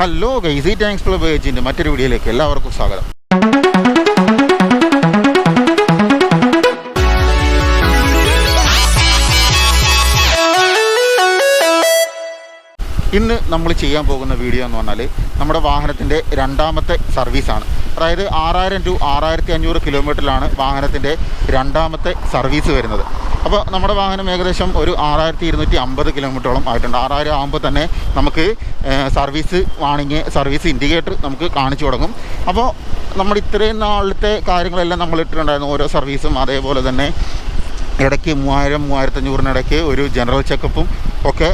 Hello guys ടാങ്സ് club agent മറ്റൊരു വീഡിയോയിലേക്ക് എല്ലാവർക്കും സ്വാഗതം. ഇന്ന് നമ്മൾ ചെയ്യാൻ പോകുന്ന വീഡിയോ എന്ന് പറഞ്ഞാൽ നമ്മുടെ വാഹനത്തിന്റെ രണ്ടാമത്തെ സർവീസാണ് അതായത് ആറായിരം ടു ആറായിരത്തി അഞ്ഞൂറ് കിലോമീറ്ററിലാണ് വാഹനത്തിന്റെ രണ്ടാമത്തെ സർവീസ് വരുന്നത്. അപ്പോൾ നമ്മുടെ വാഹനം ഏകദേശം ഒരു ആറായിരത്തി ഇരുന്നൂറ്റി അമ്പത് കിലോമീറ്ററോളം ആയിട്ടുണ്ട്. ആറായിരം ആകുമ്പോൾ തന്നെ നമുക്ക് സർവീസ് വാണിങ് സർവീസ് ഇൻഡിക്കേറ്റർ നമുക്ക് കാണിച്ചു തുടങ്ങും. അപ്പോൾ നമ്മൾ ഇത്രയും നാളത്തെ കാര്യങ്ങളെല്ലാം നമ്മൾ ഇട്ടിട്ടുണ്ടായിരുന്നു. ഓരോ സർവീസും അതേപോലെ തന്നെ ഇടയ്ക്ക് മൂവായിരം മൂവായിരത്തഞ്ഞൂറിനിടയ്ക്ക് ഒരു ജനറൽ ചെക്കപ്പും ഒക്കെ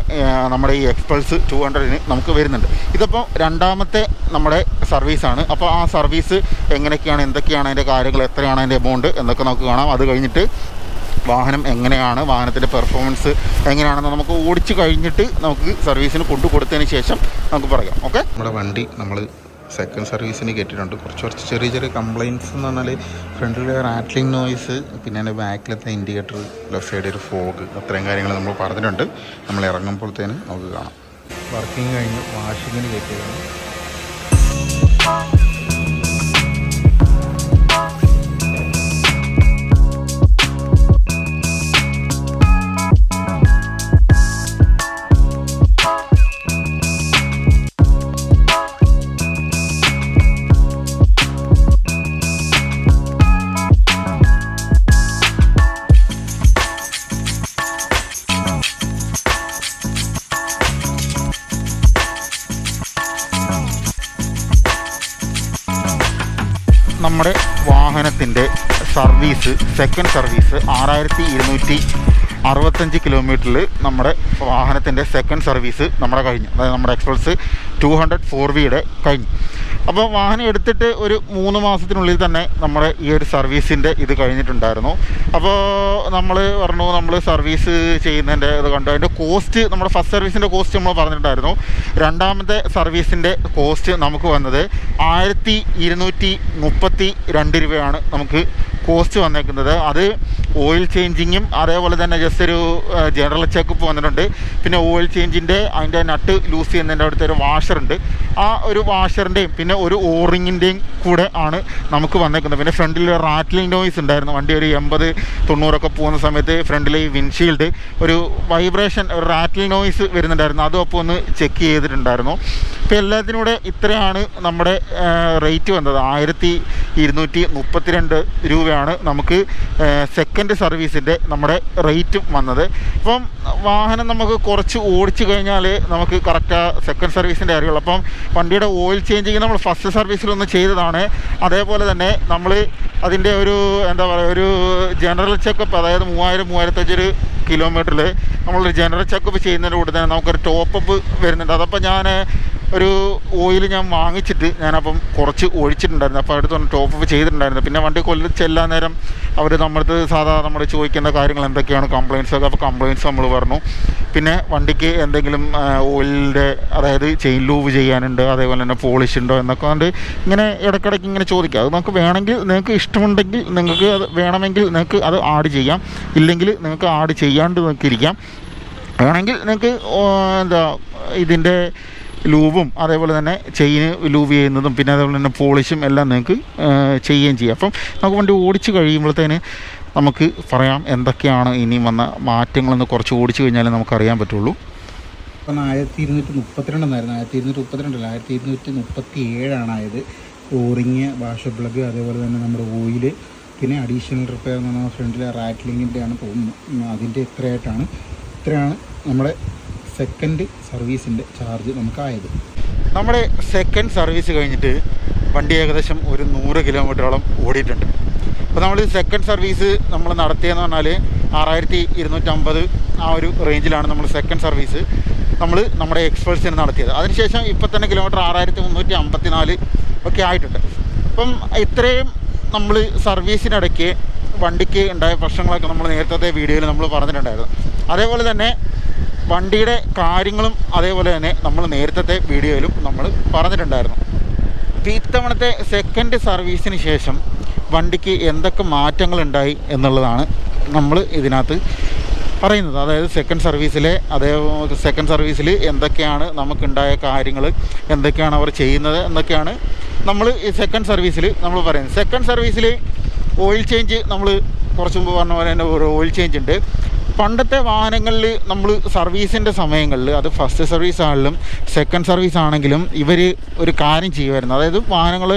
നമ്മുടെ ഈ എക്സ്പൾസ് ടു ഹൺഡ്രഡിന് നമുക്ക് വരുന്നുണ്ട്. ഇതിപ്പോൾ രണ്ടാമത്തെ നമ്മുടെ സർവീസാണ് അപ്പോൾ ആ സർവീസ് എങ്ങനെയൊക്കെയാണ് എന്തൊക്കെയാണ് അതിന്റെ കാര്യങ്ങൾ എത്രയാണ് അതിന്റെ എമൗണ്ട് എന്നൊക്കെ നമുക്ക് കാണാം. അത് കഴിഞ്ഞിട്ട് വാഹനം എങ്ങനെയാണ് വാഹനത്തിന്റെ പെർഫോമൻസ് എങ്ങനെയാണെന്ന് നമുക്ക് ഓടിച്ചു കഴിഞ്ഞിട്ട് നമുക്ക് സർവീസിന് കൊണ്ടു കൊടുത്തതിന് ശേഷം നമുക്ക് പറയാം. ഓക്കെ നമ്മുടെ വണ്ടി നമ്മൾ സെക്കൻഡ് സർവീസിന് കേട്ടിട്ടുണ്ട്. കുറച്ച് കുറച്ച് ചെറിയ ചെറിയ കംപ്ലയിൻസ് എന്ന് പറഞ്ഞാൽ ഫ്രണ്ടിലെ റാറ്റ്ലിംഗ് നോയ്സ് പിന്നെ അതിന്റെ ബാക്കിലത്തെ ഇൻഡിക്കേറ്റർ ലെഫ്റ്റ് സൈഡിൽ ഒരു ഫോഗ് അത്രയും കാര്യങ്ങൾ നമ്മൾ പറഞ്ഞിട്ടുണ്ട്. നമ്മൾ ഇറങ്ങുമ്പോഴത്തേന് നമുക്ക് കാണാം. വർക്കിംഗ് കഴിഞ്ഞ് വാഷിങ്ങിന് കയറ്റിയതാണ് സെക്കൻഡ് സർവീസ് ആറായിരത്തി ഇരുന്നൂറ്റി അറുപത്തഞ്ച് കിലോമീറ്ററിൽ നമ്മുടെ വാഹനത്തിന്റെ സെക്കൻഡ് സർവീസ് നമ്മുടെ കഴിഞ്ഞു. അതായത് നമ്മുടെ എക്സ്പ്രസ് ടു ഹൺഡ്രഡ് ഫോർ വിയുടെ കഴിഞ്ഞു. അപ്പോൾ വാഹനം എടുത്തിട്ട് ഒരു മൂന്ന് മാസത്തിനുള്ളിൽ തന്നെ നമ്മുടെ ഈ ഒരു സർവീസിന്റെ ഇത് കഴിഞ്ഞിട്ടുണ്ടായിരുന്നു. അപ്പോൾ നമ്മൾ പറഞ്ഞു നമ്മൾ സർവീസ് ചെയ്യുന്നതിന്റെ ഇത് കണ്ടു. അതിന്റെ കോസ്റ്റ് നമ്മുടെ ഫസ്റ്റ് സർവീസിന്റെ കോസ്റ്റ് നമ്മൾ പറഞ്ഞിട്ടുണ്ടായിരുന്നു. രണ്ടാമത്തെ സർവീസിന്റെ കോസ്റ്റ് നമുക്ക് വന്നത് ആയിരത്തി ഇരുന്നൂറ്റി മുപ്പത്തി രണ്ട് രൂപയാണ് നമുക്ക് കോസ്റ്റ് വന്നേക്കുന്നത്. അത് ഓയിൽ ചേഞ്ചിങ്ങും അതേപോലെ തന്നെ ജസ്റ്റ് ഒരു ജനറൽ ചെക്കപ്പ് വന്നിട്ടുണ്ട്. പിന്നെ ഓയിൽ ചേഞ്ചിന്റെ അതിന്റെ നട്ട് ലൂസ് ചെയ്യുന്നതിന്റെ അടുത്ത് ഒരു വാഷറുണ്ട് ആ ഒരു വാഷറിന്റെയും പിന്നെ ഒരു ഓറിങ്ങിന്റെയും കൂടെ ആണ് നമുക്ക് വന്നേക്കുന്നത്. പിന്നെ ഫ്രണ്ടിൽ റാറ്റ്ലിംഗ് നോയിസ് ഉണ്ടായിരുന്നു. വണ്ടി ഒരു എൺപത് തൊണ്ണൂറൊക്കെ പോകുന്ന സമയത്ത് ഫ്രണ്ടിൽ വിൻഷീൽഡ് ഒരു വൈബ്രേഷൻ ഒരു റാറ്റ്ലിംഗ് നോയിസ് വരുന്നുണ്ടായിരുന്നു. അതും അപ്പോൾ ഒന്ന് ചെക്ക് ചെയ്തിട്ടുണ്ടായിരുന്നു. ഇപ്പോൾ എല്ലാത്തിനും കൂടെ ഇത്രയാണ് നമ്മുടെ റേറ്റ് വന്നത്. ആയിരത്തി ഇരുന്നൂറ്റി മുപ്പത്തിരണ്ട് രൂപയാണ് നമുക്ക് സെക്കൻഡ് സർവീസിന്റെ നമ്മുടെ റേറ്റും വന്നത്. ഇപ്പം വാഹനം നമുക്ക് കുറച്ച് ഓടിച്ചു കഴിഞ്ഞാൽ നമുക്ക് കറക്റ്റ് സെക്കൻഡ് സർവീസിന്റെ അറിയുള്ളൂ അപ്പം വണ്ടിയുടെ ഓയിൽ ചേഞ്ചിങ് നമ്മൾ ഫസ്റ്റ് സർവീസിലൊന്ന് ചെയ്തതാണ്. അതേപോലെ തന്നെ നമ്മൾ അതിന്റെ ഒരു എന്താ പറയുക ഒരു ജനറൽ ചെക്കപ്പ് അതായത് മൂവായിരം മൂവായിരത്തഞ്ചൊരു കിലോമീറ്ററിൽ നമ്മളൊരു ജനറൽ ചെക്കപ്പ് ചെയ്യുന്നതിന്റെ കൂടെ തന്നെ നമുക്കൊരു ടോപ്പപ്പ് വരുന്നുണ്ട്. അതപ്പോൾ ഞാൻ ഒരു ഓയിൽ ഞാൻ വാങ്ങിച്ചിട്ട് ഞാനപ്പം കുറച്ച് ഒഴിച്ചിട്ടുണ്ടായിരുന്നു. അപ്പോൾ ടോപ്പ് അപ്പ് ചെയ്തിട്ടുണ്ടായിരുന്നു. പിന്നെ വണ്ടി കൊല്ലം ചെല്ലാൻ നേരം അവർ നമ്മളത് സാധാ നമ്മൾ ചോദിക്കുന്ന കാര്യങ്ങൾ എന്തൊക്കെയാണ് കംപ്ലയിൻസ് ഒക്കെ. അപ്പോൾ കംപ്ലയിൻസ് നമ്മൾ പറഞ്ഞു. പിന്നെ വണ്ടിക്ക് എന്തെങ്കിലും ഓയിലിന്റെ അതായത് ചെയിൻ ലൂവ് ചെയ്യാനുണ്ട് അതേപോലെ തന്നെ പോളിഷ് ഉണ്ടോ എന്നൊക്കെ കൊണ്ട് ഇങ്ങനെ ഇടയ്ക്കിടയ്ക്ക് ഇങ്ങനെ ചോദിക്കുക അത് നമുക്ക് വേണമെങ്കിൽ നിങ്ങൾക്ക് ഇഷ്ടമുണ്ടെങ്കിൽ നിങ്ങൾക്ക് അത് വേണമെങ്കിൽ നിങ്ങൾക്ക് അത് ആഡ് ചെയ്യാം. ഇല്ലെങ്കിൽ നിങ്ങൾക്ക് ആഡ് ചെയ്യാണ്ട് നിങ്ങൾക്ക് ഇരിക്കാം. വേണമെങ്കിൽ നിങ്ങൾക്ക് എന്താ ഇതിന്റെ ലൂബും അതേപോലെ തന്നെ ചെയിന് ലൂവ് ചെയ്യുന്നതും പിന്നെ അതേപോലെ തന്നെ പോളിഷും എല്ലാം നിങ്ങൾക്ക് ചെയ്യുകയും ചെയ്യാം. അപ്പം നമുക്ക് വണ്ടി ഓടിച്ച് കഴിയുമ്പോഴത്തേന് നമുക്ക് പറയാം എന്തൊക്കെയാണ് ഇനിയും വന്ന മാറ്റങ്ങളെന്ന് കുറച്ച് ഓടിച്ചു കഴിഞ്ഞാലേ നമുക്കറിയാൻ പറ്റുള്ളൂ. അപ്പം ആയിരത്തി ഇരുന്നൂറ്റി മുപ്പത്തിരണ്ടെന്നായിരുന്നു ആയിരത്തി ഇരുന്നൂറ്റി മുപ്പത്തിരണ്ടല്ല ആയിരത്തി ഇരുന്നൂറ്റി മുപ്പത്തി ഏഴാണായത് ഓറിങ് വാഷ് പ്ലഗ് അതേപോലെ തന്നെ നമ്മുടെ ഓയിൽ പിന്നെ അഡീഷണൽ റിപ്പയർ എന്ന് പറഞ്ഞാൽ ഫ്രണ്ടിലെ റാറ്റ്ലിങ്ങിന്റെ ആണ് പോകുന്നത് അതിന്റെ ഇത്രയായിട്ടാണ്. ഇത്രയാണ് നമ്മുടെ സെക്കൻഡ് സർവീസിന്റെ ചാർജ് നമുക്കായത്. നമ്മുടെ സെക്കൻഡ് സർവീസ് കഴിഞ്ഞിട്ട് വണ്ടി ഏകദേശം ഒരു നൂറ് കിലോമീറ്ററോളം ഓടിയിട്ടുണ്ട്. അപ്പോൾ നമ്മൾ സെക്കൻഡ് സർവീസ് നമ്മൾ നടത്തിയെന്ന് പറഞ്ഞാൽ ആറായിരത്തി ഇരുന്നൂറ്റമ്പത് ആ ഒരു റേഞ്ചിലാണ് നമ്മൾ സെക്കൻഡ് സർവീസ് നമ്മൾ നമ്മുടെ എക്സ്പേർട്സിന് നടത്തിയത്. അതിനുശേഷം ഇപ്പം തന്നെ കിലോമീറ്റർ ആറായിരത്തി മുന്നൂറ്റി അമ്പത്തി നാല് ഒക്കെ ആയിട്ടുണ്ട്. അപ്പം ഇത്രയും നമ്മൾ സർവീസിനിടയ്ക്ക് വണ്ടിക്ക് ഉണ്ടായ പ്രശ്നങ്ങളൊക്കെ നമ്മൾ നേരത്തെ വീഡിയോയിൽ നമ്മൾ പറഞ്ഞിട്ടുണ്ടായിരുന്നു. അതേപോലെ തന്നെ വണ്ടിയുടെ കാര്യങ്ങളും അതേപോലെ തന്നെ നമ്മൾ നേരത്തെ വീഡിയോയിലും നമ്മൾ പറഞ്ഞിട്ടുണ്ടായിരുന്നു. ഇത്തവണത്തെ സെക്കൻഡ് സർവീസിന് ശേഷം വണ്ടിക്ക് എന്തൊക്കെ മാറ്റങ്ങളുണ്ടായി എന്നുള്ളതാണ് നമ്മൾ ഇതിനകത്ത് പറയുന്നത്. അതായത് സെക്കൻഡ് സർവീസിലെ അതേ സെക്കൻഡ് സർവീസിൽ എന്തൊക്കെയാണ് നമുക്കുണ്ടായ കാര്യങ്ങൾ എന്തൊക്കെയാണ് അവർ ചെയ്യുന്നത് എന്നൊക്കെയാണ് നമ്മൾ ഈ സെക്കൻഡ് സർവീസിൽ നമ്മൾ പറയുന്നത്. സെക്കൻഡ് സർവീസിൽ ഓയിൽ ചേഞ്ച് നമ്മൾ കുറച്ച് മുമ്പ് പറഞ്ഞ പോലെ തന്നെ ഒരു ഓയിൽ ചേഞ്ച് ഉണ്ട്. പണ്ടത്തെ വാഹനങ്ങളിൽ നമ്മൾ സർവീസിന്റെ സമയങ്ങളിൽ അത് ഫസ്റ്റ് സർവീസ് ആണെങ്കിലും സെക്കൻഡ് സർവീസ് ആണെങ്കിലും ഇവർ ഒരു കാര്യം ചെയ്യുമായിരുന്നു. അതായത് വാഹനങ്ങൾ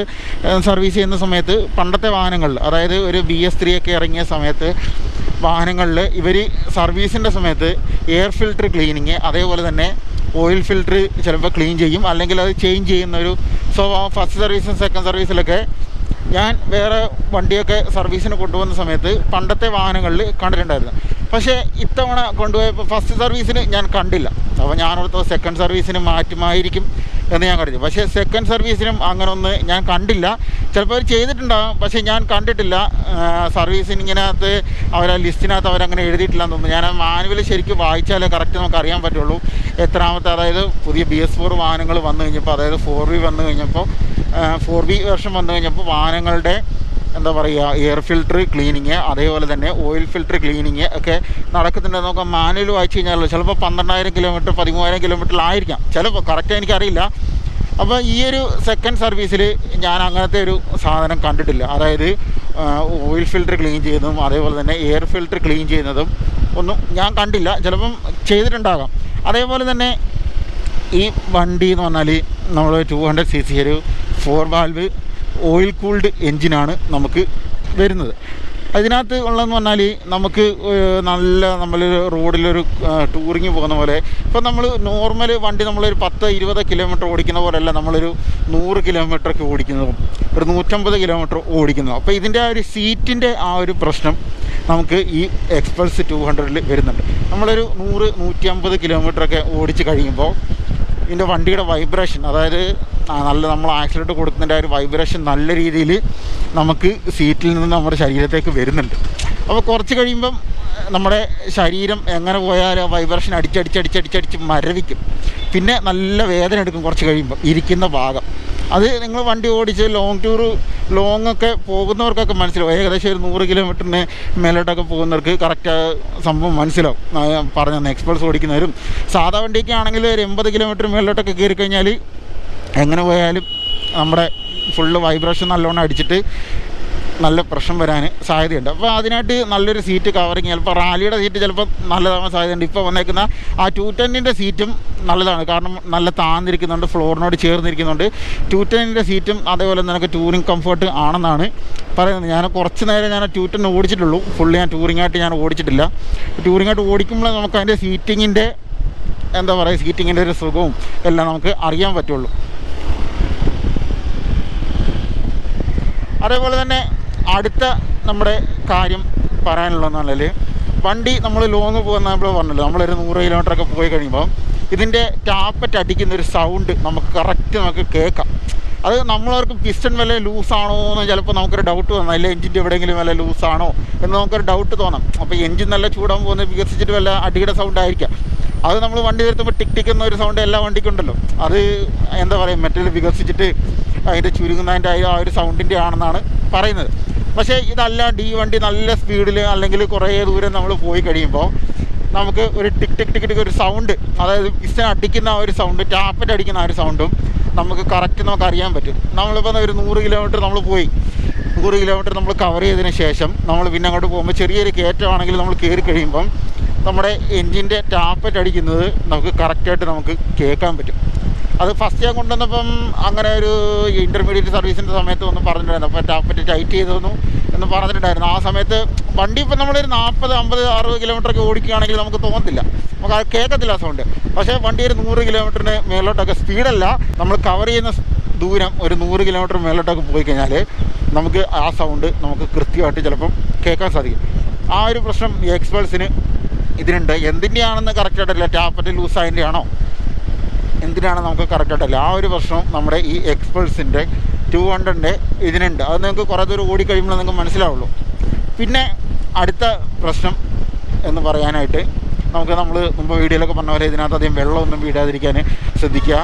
സർവീസ് ചെയ്യുന്ന സമയത്ത് പണ്ടത്തെ വാഹനങ്ങളിൽ അതായത് ഒരു ബി എസ് ത്രീ ഒക്കെ ഇറങ്ങിയ സമയത്ത് വാഹനങ്ങളിൽ ഇവർ സർവീസിന്റെ സമയത്ത് എയർ ഫിൽറ്റർ ക്ലീനിങ് അതേപോലെ തന്നെ ഓയിൽ ഫിൽറ്റർ ചിലപ്പോൾ ക്ലീൻ ചെയ്യും. അല്ലെങ്കിൽ അത് ചേഞ്ച് ചെയ്യുന്ന ഒരു ഫസ്റ്റ് സർവീസും സെക്കൻഡ് സർവീസിലൊക്കെ ഞാൻ വേറെ വണ്ടിയൊക്കെ സർവീസിന് കൊണ്ടുപോകുന്ന സമയത്ത് പണ്ടത്തെ വാഹനങ്ങളിൽ കണ്ടിട്ടുണ്ടായിരുന്നു. പക്ഷേ ഇത്തവണ കൊണ്ടുപോയപ്പോൾ ഫസ്റ്റ് സർവീസിന് ഞാൻ കണ്ടില്ല. അപ്പോൾ ഞാനിവിടുത്തെ സെക്കൻഡ് സർവീസിന് മാറ്റുമായിരിക്കും എന്ന് ഞാൻ കരുതി. പക്ഷേ സെക്കൻഡ് സർവീസിനും അങ്ങനെ ഒന്ന് ഞാൻ കണ്ടില്ല. ചിലപ്പോൾ അവർ ചെയ്തിട്ടുണ്ടാകും പക്ഷേ ഞാൻ കണ്ടിട്ടില്ല. സർവീസിന് അവർ ആ ലിസ്റ്റിനകത്ത് അവരങ്ങനെ എഴുതിയിട്ടില്ല എന്ന് തോന്നുന്നു. ഞാൻ മാനുവൽ ശരിക്കും വായിച്ചാലേ കറക്റ്റ് നമുക്ക് അറിയാൻ പറ്റുള്ളൂ. എത്രാമത്തെ അതായത് പുതിയ ബി എസ് ഫോർ വാഹനങ്ങൾ വന്നു കഴിഞ്ഞപ്പോൾ അതായത് ഫോർ വി വന്നു കഴിഞ്ഞപ്പോൾ ഫോർ ബി വെർഷൻ വന്നു കഴിഞ്ഞപ്പോൾ വാഹനങ്ങളുടെ എന്താ പറയുക എയർ ഫിൽട്ടർ ക്ലീനിങ് അതേപോലെ തന്നെ ഓയിൽ ഫിൽട്ടർ ക്ലീനിങ് ഒക്കെ നടക്കുന്നുണ്ട്. നമുക്ക് മാനുവൽ വായിച്ചു കഴിഞ്ഞാൽ ചിലപ്പോൾ പന്ത്രണ്ടായിരം കിലോമീറ്റർ പതിമൂവായിരം കിലോമീറ്ററിലായിരിക്കാം ചിലപ്പോൾ കറക്റ്റ് എനിക്കറിയില്ല. അപ്പോൾ ഈ ഒരു സെക്കൻഡ് സർവീസിൽ ഞാൻ അങ്ങനത്തെ ഒരു സാധനം കണ്ടിട്ടില്ല. അതായത് ഓയിൽ ഫിൽട്ടർ ക്ലീൻ ചെയ്യുന്നതും അതേപോലെ തന്നെ എയർ ഫിൽട്ടർ ക്ലീൻ ചെയ്യുന്നതും ഒന്നും ഞാൻ കണ്ടില്ല. ചിലപ്പം ചെയ്തിട്ടുണ്ടാകാം. അതേപോലെ തന്നെ ഈ വണ്ടി എന്ന് പറഞ്ഞാൽ നമ്മൾ ടു ഹൺഡ്രഡ് സി സി ഒരു ഫോർ വാൽവ് ഓയിൽ കൂൾഡ് എൻജിനാണ് നമുക്ക് വരുന്നത്. അതിനകത്ത് ഉള്ളതെന്ന് പറഞ്ഞാൽ നമുക്ക് നല്ല നമ്മൾ റോഡിലൊരു ടൂറിങ് പോകുന്ന പോലെ ഇപ്പം നമ്മൾ നോർമൽ വണ്ടി നമ്മളൊരു പത്ത് ഇരുപത് കിലോമീറ്റർ ഓടിക്കുന്ന പോലെയല്ല നമ്മളൊരു നൂറ് കിലോമീറ്ററൊക്കെ ഓടിക്കുന്നതും. ഒരു നൂറ്റമ്പത് കിലോമീറ്റർ ഓടിക്കുന്നതും. അപ്പോൾ ഇതിന്റെ ആ ഒരു സീറ്റിന്റെ ആ ഒരു പ്രശ്നം നമുക്ക് ഈ എക്സ്പ്രസ് ടു ഹൺഡ്രഡിൽ വരുന്നുണ്ട്. നമ്മളൊരു നൂറ് നൂറ്റി അമ്പത് കിലോമീറ്ററൊക്കെ ഓടിച്ച് കഴിയുമ്പോൾ ഇതിന്റെ വണ്ടിയുടെ വൈബ്രേഷൻ അതായത് നല്ല നമ്മൾ ആക്സിഡന്റ് കൊടുക്കുന്നതിന്റെ ആ ഒരു വൈബ്രേഷൻ നല്ല രീതിയിൽ നമുക്ക് സീറ്റിൽ നിന്ന് നമ്മുടെ ശരീരത്തേക്ക് വരുന്നുണ്ട്. അപ്പോൾ കുറച്ച് കഴിയുമ്പം നമ്മുടെ ശരീരം എങ്ങനെ പോയാലും വൈബ്രേഷൻ അടിച്ചടിച്ചടിച്ചടിച്ചടിച്ച് മരവിക്കും. പിന്നെ നല്ല വേദന എടുക്കും കുറച്ച് കഴിയുമ്പം ഇരിക്കുന്ന ഭാഗം. അത് നിങ്ങൾ വണ്ടി ഓടിച്ച് ലോങ് ടൂർ ലോങ് ഒക്കെ പോകുന്നവർക്കൊക്കെ മനസ്സിലാവും. ഏകദേശം ഒരു നൂറ് കിലോമീറ്ററിന് മേലോട്ടൊക്കെ പോകുന്നവർക്ക് കറക്റ്റ് സംഭവം മനസ്സിലാവും. പറഞ്ഞ എക്സ്പ്രസ് ഓടിക്കുന്നവരും സാധാ വണ്ടിയൊക്കെ ആണെങ്കിൽ ഒരു എൺപത് കിലോമീറ്റർ മേലോട്ടൊക്കെ കയറി കഴിഞ്ഞാൽ എങ്ങനെ പോയാലും നമ്മുടെ ഫുള്ള് വൈബ്രേഷൻ നല്ലോണം അടിച്ചിട്ട് നല്ല പ്രശ്നം വരാൻ സാധ്യതയുണ്ട്. അപ്പോൾ അതിനായിട്ട് നല്ലൊരു സീറ്റ് കവറിങ് ചിലപ്പോൾ റാലിയുടെ സീറ്റ് ചിലപ്പോൾ നല്ലതാവാൻ സാധ്യതയുണ്ട്. ഇപ്പോൾ വന്നേക്കുന്ന ആ ടു ടെന്നിന്റെ സീറ്റും നല്ലതാണ്. കാരണം നല്ല താന്നിരിക്കുന്നുണ്ട് ഫ്ലോറിനോട് ചേർന്നിരിക്കുന്നുണ്ട്. ടു ടെന്നിന്റെ സീറ്റും അതേപോലെ നിനക്ക് ടൂറിങ് കംഫർട്ട് ആണെന്നാണ് പറയുന്നത്. ഞാൻ കുറച്ച് നേരം ഞാൻ ടു ടെൻ ഓടിച്ചിട്ടുള്ളൂ. ഫുള്ള് ഞാൻ ടൂറിംഗ് ആയിട്ട് ഞാൻ ഓടിച്ചിട്ടില്ല. ടൂറിംഗ് ആയിട്ട് ഓടിക്കുമ്പോൾ നമുക്ക് അതിന്റെ സീറ്റിങ്ങിന്റെ എന്താ പറയുക സീറ്റിങ്ങിന്റെ ഒരു സുഖവും എല്ലാം നമുക്ക് അറിയാൻ പറ്റുള്ളൂ. അതേപോലെ തന്നെ അടുത്ത നമ്മുടെ കാര്യം പറയാനുള്ളതെന്ന് പറഞ്ഞാൽ വണ്ടി നമ്മൾ ലോങ് പോകുന്ന നമ്മൾ പറഞ്ഞല്ലോ നമ്മളൊരു നൂറ് കിലോമീറ്ററൊക്കെ പോയി കഴിയുമ്പോൾ ഇതിന്റെ ടാപ്പറ്റ് അടിക്കുന്ന ഒരു സൗണ്ട് നമുക്ക് കറക്റ്റ് നമുക്ക് കേൾക്കാം. അത് നമ്മളവർക്ക് പിസ്റ്റൺ വല്ല ലൂസാണോ എന്ന് ചിലപ്പോൾ നമുക്കൊരു ഡൗട്ട് തോന്നാം അല്ലെങ്കിൽ എഞ്ചിന്റെ എവിടെയെങ്കിലും വല്ല ലൂസാണോ എന്ന് നമുക്കൊരു ഡൗട്ട് തോന്നാം. അപ്പോൾ എഞ്ചിൻ നല്ല ചൂടാൻ പോകുന്നത് വികസിച്ചിട്ട് വല്ല അടിയുടെ സൗണ്ട് ആയിരിക്കാം. അത് നമ്മൾ വണ്ടി വരുത്തുമ്പോൾ ടിക് ടിക് എന്നൊരു സൗണ്ട് എല്ലാ വണ്ടിക്കും ഉണ്ടല്ലോ അത് എന്താ പറയുക മെറ്റൽ വികസിച്ചിട്ട് അതിന്റെ ചുരുങ്ങുന്നതിന്റെ ആ ഒരു സൗണ്ടിന്റെ ആണെന്നാണ് പറയുന്നത്. പക്ഷേ ഇതല്ല ഡി വണ്ടി നല്ല സ്പീഡിൽ അല്ലെങ്കിൽ കുറേ ദൂരം നമ്മൾ പോയി കഴിയുമ്പോൾ നമുക്ക് ഒരു ടിക് ടിക് ടിക് ടിക് ഒരു സൗണ്ട് അതായത് പിസ്റ്റൻ അടിക്കുന്ന ആ ഒരു സൗണ്ട് ടാപ്പറ്റ് അടിക്കുന്ന ആ ഒരു സൗണ്ടും നമുക്ക് കറക്റ്റ് നമുക്ക് അറിയാൻ പറ്റും. നമ്മളിപ്പോൾ ഒരു നൂറ് കിലോമീറ്റർ നമ്മൾ പോയി. നൂറ് കിലോമീറ്റർ നമ്മൾ കവർ ചെയ്തതിന് ശേഷം നമ്മൾ പിന്നെ അങ്ങോട്ട് പോകുമ്പോൾ ചെറിയൊരു കയറ്റമാണെങ്കിൽ നമ്മൾ കയറി കഴിയുമ്പം നമ്മുടെ എൻജിന്റെ ടാപ്പറ്റ് അടിക്കുന്നത് നമുക്ക് കറക്റ്റായിട്ട് നമുക്ക് കേൾക്കാൻ പറ്റും. അത് ഫസ്റ്റ് ഞാൻ കൊണ്ടുവന്നപ്പം അങ്ങനെ ഒരു ഇന്റർമീഡിയറ്റ് സർവീസിന്റെ സമയത്ത് ഒന്നും പറഞ്ഞിട്ടുണ്ടായിരുന്നു. അപ്പോൾ ടാപ്പറ്റ് ടൈറ്റ് ചെയ്തൊന്നു എന്ന് പറഞ്ഞിട്ടുണ്ടായിരുന്നു. ആ സമയത്ത് വണ്ടി ഇപ്പം നമ്മളൊരു നാൽപ്പത് അമ്പത് അറുപത് കിലോമീറ്ററൊക്കെ ഓടിക്കുകയാണെങ്കിൽ നമുക്ക് തോന്നത്തില്ല. നമുക്ക് അത് കേൾക്കത്തില്ല സൗണ്ട്. പക്ഷേ വണ്ടി ഒരു നൂറ് കിലോമീറ്ററിന് മേലോട്ടൊക്കെ സ്പീഡല്ല നമ്മൾ കവർ ചെയ്യുന്ന ദൂരം ഒരു നൂറ് കിലോമീറ്റർ മേലോട്ടൊക്കെ പോയി കഴിഞ്ഞാൽ നമുക്ക് ആ സൗണ്ട് നമുക്ക് കൃത്യമായിട്ട് ചിലപ്പം കേൾക്കാൻ സാധിക്കും. ആ ഒരു പ്രശ്നം ഈ എക്സ്പേൾസിന് ഇതിനുണ്ട്. എന്തിന്റെയാണെന്ന് കറക്റ്റായിട്ടല്ല ടാപ്പറ്റ് ലൂസായതിന്റെ ആണോ എന്തിനാണ് നമുക്ക് കറക്റ്റായിട്ടല്ല ആ ഒരു പ്രശ്നം നമ്മുടെ ഈ എക്സ്പൾസിന്റെ ടു ഹൺഡ്രഡിന്റെ ഇതിനുണ്ട്. അത് നിങ്ങൾക്ക് കുറേ ദൂരം ഓടിക്കഴിയുമ്പോൾ നിങ്ങൾക്ക് മനസ്സിലാവുള്ളൂ. പിന്നെ അടുത്ത പ്രശ്നം എന്ന് പറയാനായിട്ട് നമുക്ക് നമ്മൾ മുമ്പ് വീഡിയോയിലൊക്കെ പറഞ്ഞ പോലെ ഇതിനകത്ത് അധികം വെള്ളമൊന്നും വീടാതിരിക്കാൻ ശ്രദ്ധിക്കുക.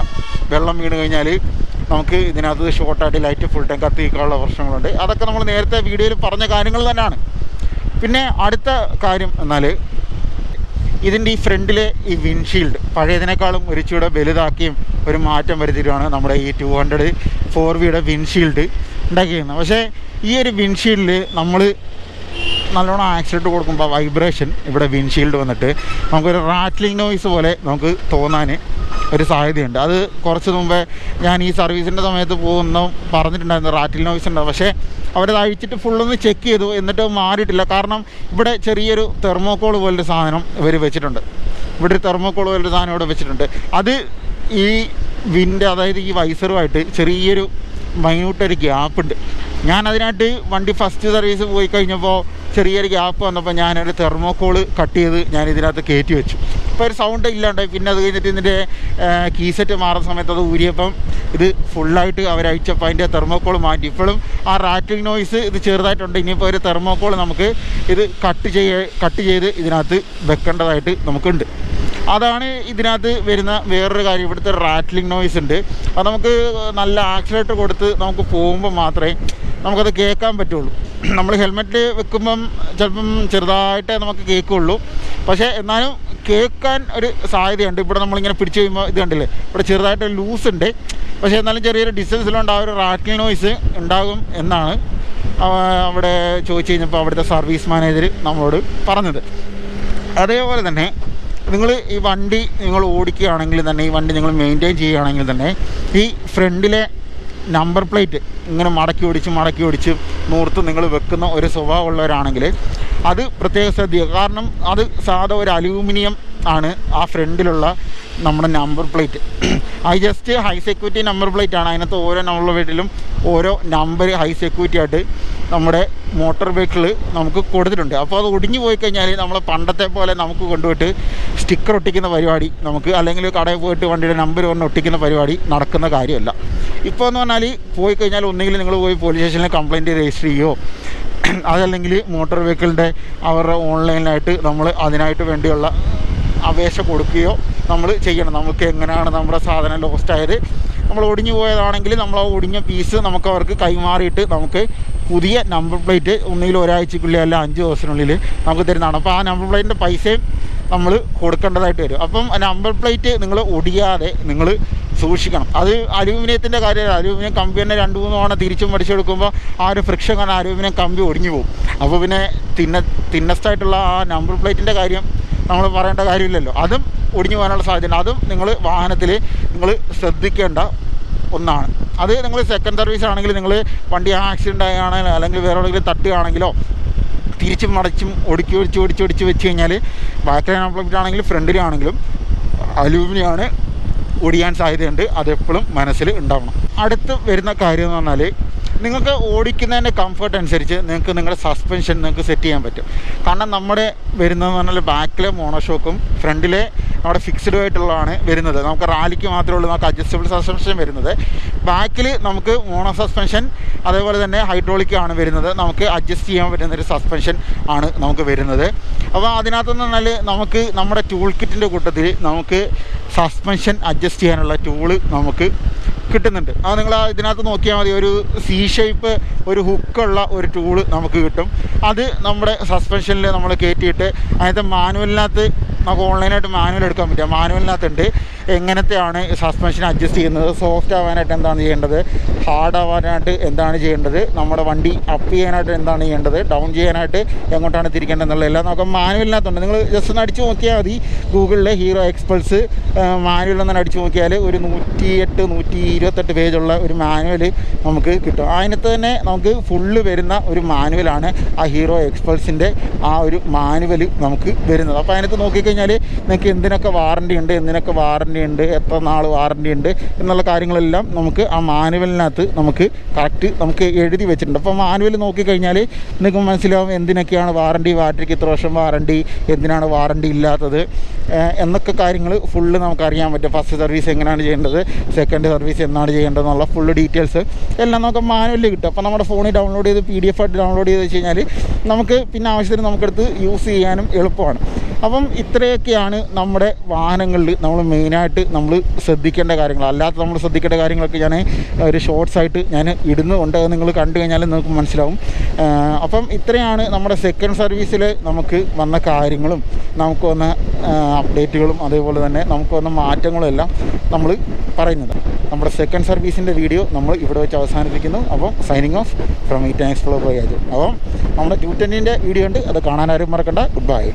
വെള്ളം വീണ് കഴിഞ്ഞാൽ നമുക്ക് ഇതിനകത്ത് ഷോർട്ടായിട്ട് ലൈറ്റ് ഫുൾ ടൈം കത്തിക്കാനുള്ള പ്രശ്നങ്ങളുണ്ട്. അതൊക്കെ നമ്മൾ നേരത്തെ വീഡിയോയിൽ പറഞ്ഞ കാര്യങ്ങൾ തന്നെയാണ്. പിന്നെ അടുത്ത കാര്യം എന്നാൽ ഇതിന്റെ ഈ ഫ്രണ്ടിലെ ഈ വിൻഷീൽഡ് പഴയതിനേക്കാളും ഒരു ചൂടെ വലുതാക്കിയും ഒരു മാറ്റം വരുത്തിയിട്ടാണ് നമ്മുടെ ഈ ടു ഹൺഡ്രഡ് ഫോർ വിയുടെ വിൻഷീൽഡ് ഉണ്ടാക്കിയിരുന്നത് പക്ഷേ ഈ ഒരു വിൻഷീൽഡിൽ നമ്മൾ നല്ലോണം ആക്സിഡന്റ് കൊടുക്കുമ്പോൾ വൈബ്രേഷൻ ഇവിടെ വിൻഷീൽഡ് വന്നിട്ട് നമുക്കൊരു റാറ്റ്ലിംഗ് നോയ്സ് പോലെ നമുക്ക് തോന്നാൻ ഒരു സാധ്യതയുണ്ട്. അത് കുറച്ച് മുമ്പേ ഞാൻ ഈ സർവീസിന്റെ സമയത്ത് പോകുന്ന പറഞ്ഞിട്ടുണ്ടായിരുന്നു റാറ്റിൽ നോയ്സ് ഉണ്ട് പക്ഷേ അവരത് അഴിച്ചിട്ട് ഫുള്ളൊന്ന് ചെക്ക് ചെയ്തു എന്നിട്ട് മാറിയിട്ടില്ല. കാരണം ഇവിടെ ചെറിയൊരു തെർമോക്കോൾ പോലൊരു സാധനം ഇവർ വെച്ചിട്ടുണ്ട്. ഇവിടെ ഒരു തെർമോക്കോൾ പോലൊരു സാധനം ഇവിടെ വെച്ചിട്ടുണ്ട്. അത് ഈ വിന്റെ അതായത് ഈ വൈസറുമായിട്ട് ചെറിയൊരു മൈന്യൂട്ടൊരു ഗ്യാപ്പ് ഉണ്ട്. ഞാൻ അതിനായിട്ട് വണ്ടി ഫസ്റ്റ് സർവീസ് പോയി കഴിഞ്ഞപ്പോൾ ചെറിയൊരു ഗ്യാപ്പ് വന്നപ്പോൾ ഞാനൊരു തെർമോക്കോൾ കട്ട് ചെയ്ത് ഞാൻ ഇതിനകത്ത് കയറ്റി വെച്ചു. അപ്പോൾ ഒരു സൗണ്ട് ഇല്ലാണ്ടായി പിന്നെ അത് കഴിഞ്ഞിട്ട് ഇതിന്റെ കീസെറ്റ് മാറുന്ന സമയത്ത് അത് ഊരിയപ്പം ഇത് ഫുള്ളായിട്ട് അവരയച്ചപ്പോൾ അതിന്റെ തെർമോക്കോൾ മാറ്റി. ഇപ്പോഴും ആ റാറ്റിംഗ് നോയ്സ് ഇത് ചെറുതായിട്ടുണ്ട്. ഇനിയിപ്പോൾ ഒരു തെർമോക്കോൾ നമുക്ക് ഇത് കട്ട് ചെയ്യ കട്ട് ചെയ്ത് ഇതിനകത്ത് വെക്കേണ്ടതായിട്ട് നമുക്കുണ്ട്. അതാണ് ഇതിനകത്ത് വരുന്ന വേറൊരു കാര്യം. ഇവിടുത്തെ റാറ്റ്ലിംഗ് നോയ്സ് ഉണ്ട്. അത് നമുക്ക് നല്ല ആക്സിലേറ്റർ കൊടുത്ത് നമുക്ക് പോകുമ്പോൾ മാത്രമേ നമുക്കത് കേൾക്കാൻ പറ്റുള്ളൂ. നമ്മൾ ഹെൽമെറ്റ് വെക്കുമ്പം ചിലപ്പം ചെറുതായിട്ടേ നമുക്ക് കേൾക്കുള്ളൂ. പക്ഷേ എന്നാലും കേൾക്കാൻ ഒരു സാധ്യതയുണ്ട്. ഇവിടെ നമ്മളിങ്ങനെ പിടിച്ച് കഴിയുമ്പോൾ ഇത് കണ്ടില്ലേ? ഇവിടെ ചെറുതായിട്ട് ലൂസ് ഉണ്ട്. പക്ഷേ എന്നാലും ചെറിയൊരു ഡിസ്റ്റൻസിലുണ്ട് ആ ഒരു റാറ്റ്ലിംഗ് നോയ്സ് ഉണ്ടാകും എന്നാണ് അവ- അവിടെ ചോദിച്ചു കഴിഞ്ഞപ്പോൾ അവിടുത്തെ സർവീസ് മാനേജർ നമ്മളോട് പറഞ്ഞത്. അതേപോലെ തന്നെ നിങ്ങൾ ഈ വണ്ടി നിങ്ങൾ ഓടിക്കുകയാണെങ്കിൽ തന്നെ ഈ വണ്ടി നിങ്ങൾ മെയിന്റെയിൻ ചെയ്യുകയാണെങ്കിൽ തന്നെ ഈ ഫ്രണ്ടിലെ നമ്പർ പ്ലേറ്റ് ഇങ്ങനെ മടക്കി ഓടിച്ച് മടക്കി ഓടിച്ച് നൂർത്ത് നിങ്ങൾ വെക്കുന്ന ഒരു സ്വഭാവമുള്ളവരാണെങ്കിൽ അത് പ്രത്യേകം ശ്രദ്ധിക്കുക. കാരണം അത് സാധാ ഒരു അലൂമിനിയം ആണ് ആ ഫ്രണ്ടിലുള്ള നമ്മുടെ number plate I just high security number plate ആണ്. അതിനകത്ത് ഓരോ നമ്പർ പ്ലേറ്റിലും ഓരോ നമ്പർ ഹൈ സെക്യൂരിറ്റി ആയിട്ട് നമ്മുടെ മോട്ടോർ വെഹിക്കിൾ നമുക്ക് കൊടുത്തിട്ടുണ്ട്. അപ്പോൾ അത് ഒടിഞ്ഞു പോയി കഴിഞ്ഞാൽ നമ്മൾ പണ്ടത്തെ പോലെ നമുക്ക് കൊണ്ടുപോയിട്ട് സ്റ്റിക്കർ ഒട്ടിക്കുന്ന പരിപാടി നമുക്ക് അല്ലെങ്കിൽ കടയിൽ പോയിട്ട് വണ്ടിയുടെ നമ്പർ പറഞ്ഞ് ഒട്ടിക്കുന്ന പരിപാടി നടക്കുന്ന കാര്യമല്ല. ഇപ്പോൾ എന്ന് പറഞ്ഞാൽ പോയി കഴിഞ്ഞാൽ ഒന്നുകിൽ നിങ്ങൾ പോയി പോലീസ് സ്റ്റേഷനിൽ കംപ്ലയിന്റ് രജിസ്റ്റർ ചെയ്യുമോ അതല്ലെങ്കിൽ മോട്ടോർ വെഹിക്കിളിന്റെ അവരുടെ ഓൺലൈനിലായിട്ട് നമ്മൾ അതിനായിട്ട് വേണ്ടിയുള്ള അപേക്ഷ കൊടുക്കുകയോ നമ്മൾ ചെയ്യണം. നമുക്ക് എങ്ങനെയാണ് നമ്മുടെ സാധനം ലോസ്റ്റായത് നമ്മൾ ഒടിഞ്ഞു പോയതാണെങ്കിൽ നമ്മൾ ആ ഒടിഞ്ഞ പീസ് നമുക്ക് അവർക്ക് കൈമാറിയിട്ട് നമുക്ക് പുതിയ നമ്പർ പ്ലേറ്റ് ഒന്നുകിൽ ഒരാഴ്ചക്കുള്ളിൽ അല്ല അഞ്ച് ദിവസത്തിനുള്ളിൽ നമുക്ക് തരുന്നതാണ്. അപ്പോൾ ആ നമ്പർ പ്ലേറ്റിന്റെ പൈസയും നമ്മൾ കൊടുക്കേണ്ടതായിട്ട് വരും. അപ്പം നമ്പർ പ്ലേറ്റ് നിങ്ങൾ ഒടിയാതെ നിങ്ങൾ സൂക്ഷിക്കണം. അത് അലൂമിനിയത്തിന്റെ കാര്യമാണ് അലൂമിനിയം കമ്പി തന്നെ രണ്ട് മൂന്ന് തവണ തിരിച്ചും മടിച്ചെടുക്കുമ്പോൾ ആ ഒരു ഫ്രിക്ഷൻ കാരണം അലൂമിനിയം കമ്പി ഒടിഞ്ഞു പോകും. അപ്പോൾ പിന്നെ തിന്ന തിന്നസ്റ്റായിട്ടുള്ള ആ നമ്പർ പ്ലേറ്റിന്റെ കാര്യം നമ്മൾ പറയേണ്ട കാര്യമില്ലല്ലോ. അതും ഒടിഞ്ഞു പോകാനുള്ള സാധ്യതയുണ്ട്. അതും നിങ്ങൾ വാഹനത്തിൽ നിങ്ങൾ ശ്രദ്ധിക്കേണ്ട ഒന്നാണ്. അത് നിങ്ങൾ സെക്കൻഡ് സർവീസ് ആണെങ്കിൽ നിങ്ങൾ വണ്ടി ആക്സിഡന്റ് ആയാണെങ്കിലും അല്ലെങ്കിൽ വേറെ എവിടെയെങ്കിലും തട്ടുകയാണെങ്കിലോ തിരിച്ചും മടച്ചും ഒടുക്കി ഒടിച്ച് ഒടിച്ച് ഒടിച്ച് വെച്ച് കഴിഞ്ഞാൽ ബാക്കിലെ ആണെങ്കിലും ഫ്രണ്ടിലാണെങ്കിലും അലൂമിനിയാണ് ഒടിയാൻ സാധ്യതയുണ്ട്. അതെപ്പോഴും മനസ്സിൽ ഉണ്ടാവണം. അടുത്ത് വരുന്ന കാര്യം എന്ന് പറഞ്ഞാൽ നിങ്ങൾക്ക് ഓടിക്കുന്നതിന്റെ കംഫർട്ട് അനുസരിച്ച് നിങ്ങൾക്ക് നിങ്ങളുടെ സസ്പെൻഷൻ നിങ്ങൾക്ക് സെറ്റ് ചെയ്യാൻ പറ്റും. കാരണം നമ്മുടെ വരുന്നതെന്ന് പറഞ്ഞാൽ ബാക്കിലെ മോണോഷോക്കും ഫ്രണ്ടിലെ നമ്മുടെ ഫിക്സ്ഡ് ആയിട്ടുള്ളതാണ് വരുന്നത്. നമുക്ക് റാലിക്ക് മാത്രമേ ഉള്ളൂ നമുക്ക് അഡ്ജസ്റ്റബിൾ സസ്പെൻഷൻ വരുന്നത്. ബാക്കിൽ നമുക്ക് മോണോ സസ്പെൻഷൻ അതേപോലെ തന്നെ ഹൈഡ്രോളിക് ആണ് വരുന്നത്. നമുക്ക് അഡ്ജസ്റ്റ് ചെയ്യാൻ പറ്റുന്ന ഒരു സസ്പെൻഷൻ ആണ് നമുക്ക് വരുന്നത്. അപ്പോൾ അതിനകത്തെന്ന് പറഞ്ഞാൽ നമുക്ക് നമ്മുടെ ടൂൾ കിറ്റിന്റെ കൂട്ടത്തിൽ നമുക്ക് സസ്പെൻഷൻ അഡ്ജസ്റ്റ് ചെയ്യാനുള്ള ടൂൾ നമുക്ക് കിട്ടുന്നുണ്ട്. അത് നിങ്ങൾ ഇതിനകത്ത് നോക്കിയാൽ മതി. ഒരു സി ഷേപ്പ് ഒരു ഹുക്കുള്ള ഒരു ടൂൾ നമുക്ക് കിട്ടും. അത് നമ്മുടെ സസ്പെൻഷനിൽ നമ്മൾ കയറ്റിയിട്ട് അതിനകത്ത് മാനുവലിനകത്ത് നമുക്ക് ഓൺലൈനായിട്ട് മാനുവൽ എടുക്കാൻ പറ്റും. മാനുവലിനകത്തുണ്ട് എങ്ങനത്തെയാണ് സസ്പെൻഷൻ അഡ്ജസ്റ്റ് ചെയ്യുന്നത്? സോഫ്റ്റ് ആവാനായിട്ട് എന്താണ് ചെയ്യേണ്ടത്? ഹാർഡ് ആവാനായിട്ട് എന്താണ് ചെയ്യേണ്ടത്? നമ്മുടെ വണ്ടി അപ്പ് ചെയ്യാനായിട്ട് എന്താണ് ചെയ്യേണ്ടത്? ഡൗൺ ചെയ്യാനായിട്ട് എങ്ങോട്ടാണ് തിരിക്കേണ്ടത് എന്നുള്ള എല്ലാം നമുക്ക് മാനുവലിനകത്തുണ്ട്. നിങ്ങൾ ജസ്റ്റ് ഒന്ന് അടിച്ച് നോക്കിയാൽ മതി. ഗൂഗിളിലെ ഹീറോ എക്സ്പൾസ് മാനുവൽ ഒന്ന് അടിച്ച് നോക്കിയാൽ ഒരു നൂറ്റി എട്ട് നൂറ്റി ഇരുപത്തെട്ട് പേജുള്ള ഒരു മാനുവൽ നമുക്ക് കിട്ടും. അതിനകത്ത് തന്നെ നമുക്ക് ഫുള്ള് വരുന്ന ഒരു മാനുവലാണ് ആ ഹീറോ എക്സ്പൾസിന്റെ ആ ഒരു മാനുവൽ നമുക്ക് വരുന്നത്. അപ്പോൾ അതിനകത്ത് നോക്കിക്കഴിഞ്ഞാൽ നിങ്ങൾക്ക് എന്തിനൊക്കെ വാറണ്ടി ഉണ്ട് എന്തിനൊക്കെ വാറണ്ടി ഉണ്ട് എത്ര നാൾ വാറണ്ടി ഉണ്ട് എന്നുള്ള കാര്യങ്ങളെല്ലാം നമുക്ക് ആ മാനുവലിനകത്ത് നമുക്ക് കറക്റ്റ് നമുക്ക് എഴുതി വെച്ചിട്ടുണ്ട്. അപ്പോൾ മാനുവൽ നോക്കിക്കഴിഞ്ഞാൽ നിങ്ങൾക്ക് മനസ്സിലാവും എന്തിനൊക്കെയാണ് വാറണ്ടി ബാറ്ററിക്ക് ഇത്ര വർഷം വാറണ്ടി എന്തിനാണ് വാറണ്ടി ഇല്ലാത്തത് എന്നൊക്കെ കാര്യങ്ങൾ ഫുള്ള് നമുക്കറിയാൻ പറ്റും. ഫസ്റ്റ് സർവീസ് എങ്ങനെയാണ് ചെയ്യേണ്ടത് സെക്കൻഡ് സർവീസ് എന്നാണ് ചെയ്യേണ്ടതെന്നുള്ള ഫുള്ള് ഡീറ്റെയിൽസ് എല്ലാം നമുക്ക് മാനുവലിൽ കിട്ടും. അപ്പോൾ നമ്മുടെ ഫോണിൽ ഡൗൺലോഡ് ചെയ്ത് പി ഡി എഫ് ആയിട്ട് ഡൗൺലോഡ് ചെയ്ത് വെച്ച് കഴിഞ്ഞാൽ നമുക്ക് പിന്നെ ആവശ്യത്തിന് നമുക്കെടുത്ത് യൂസ് ചെയ്യാനും എളുപ്പമാണ്. അപ്പം ഇത്രയൊക്കെയാണ് നമ്മുടെ വാഹനങ്ങളിൽ നമ്മൾ മെയിനായിട്ട് നമ്മൾ ശ്രദ്ധിക്കേണ്ട കാര്യങ്ങൾ. അല്ലാത്ത നമ്മൾ ശ്രദ്ധിക്കേണ്ട കാര്യങ്ങളൊക്കെ ഞാൻ ഒരു ഷോർട്സ് ആയിട്ട് ഞാൻ ഇടുന്നുണ്ട്. നിങ്ങൾ കണ്ടു കഴിഞ്ഞാൽ നിങ്ങൾക്ക് മനസ്സിലാവും. അപ്പം ഇത്രയാണ് നമ്മുടെ സെക്കൻഡ് സർവീസിൽ നമുക്ക് വന്ന കാര്യങ്ങളും. നമുക്ക് വന്ന അപ്ഡേറ്റുകളും അതേപോലെ തന്നെ നമുക്ക് വന്ന മാറ്റങ്ങളും എല്ലാം നമ്മൾ പറയുന്നത്. നമ്മുടെ സെക്കൻഡ് സർവീസിന്റെ വീഡിയോ നമ്മൾ ഇവിടെ വെച്ച് അവസാനിപ്പിക്കുന്നു. അപ്പം സൈനിങ് ഓഫ് ഫ്രം ഈ ടാങ്ക്സ് ഫ്ലോ ബൈ അപ്പം നമ്മുടെ ടു ടെന്നിന്റെ വീഡിയോ ഉണ്ട്. അത് കാണാൻ ആരും മറക്കണ്ട. Good bye